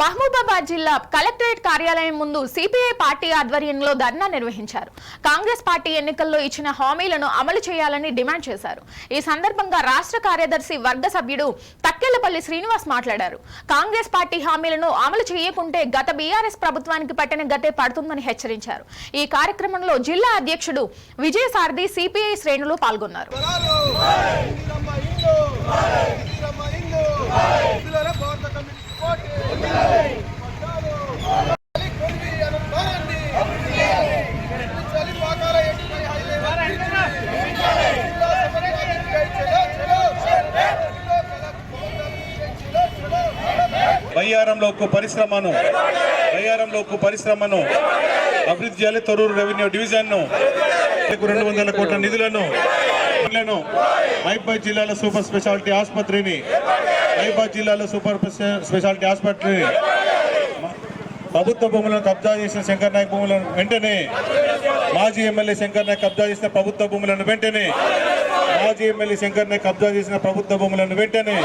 మహబూబాబాద్ జిల్లా కలెక్టరేట్ కార్యాలయం ముందు సిపిఐ పార్టీ ఆధ్వర్యంలో ధర్నా నిర్వహించారు. కాంగ్రెస్ పార్టీ ఎన్నికల్లో ఇచ్చిన హామీలను అమలు చేయాలని డిమాండ్ చేశారు. ఈ సందర్భంగా రాష్ట్ర కార్యదర్శి వర్గ సభ్యుడు తక్కెలపల్లి శ్రీనివాస్ మాట్లాడారు. కాంగ్రెస్ పార్టీ హామీలను అమలు చేయకుంటే గత బీఆర్ఎస్ ప్రభుత్వానికి పట్టిన గతే పడుతుందని హెచ్చరించారు. ఈ కార్యక్రమంలో జిల్లా అధ్యక్షుడు విజయసారథి సిపిఐ శ్రేణులు పాల్గొన్నారు. బయ్యారంలో ఉక్కు పరిశ్రమను బయ్యారంలో ఉక్కు పరిశ్రమను అభివృద్ధి చేయాలి. తొరూరు రెవెన్యూ డివిజన్ను రెండు వందల కోట్ల నిధులను నిధులను మహిబాద్ జిల్లాలో సూపర్ స్పెషాలిటీ ఆసుపత్రిని మహిబాద్ జిల్లాలో సూపర్ స్పెషాలిటీ ఆసుపత్రిని ప్రభుత్వ భూములను కబ్జా చేసిన శంకర్ నాయక్ భూములను వెంటనే మాజీ ఎమ్మెల్యే శంకర్ నాయక్ కబ్జా చేసిన ప్రభుత్వ భూములను వెంటనే మాజీ ఎమ్మెల్యే శంకర్ నాయక్ కబ్జా చేసిన ప్రభుత్వ భూములను వెంటనే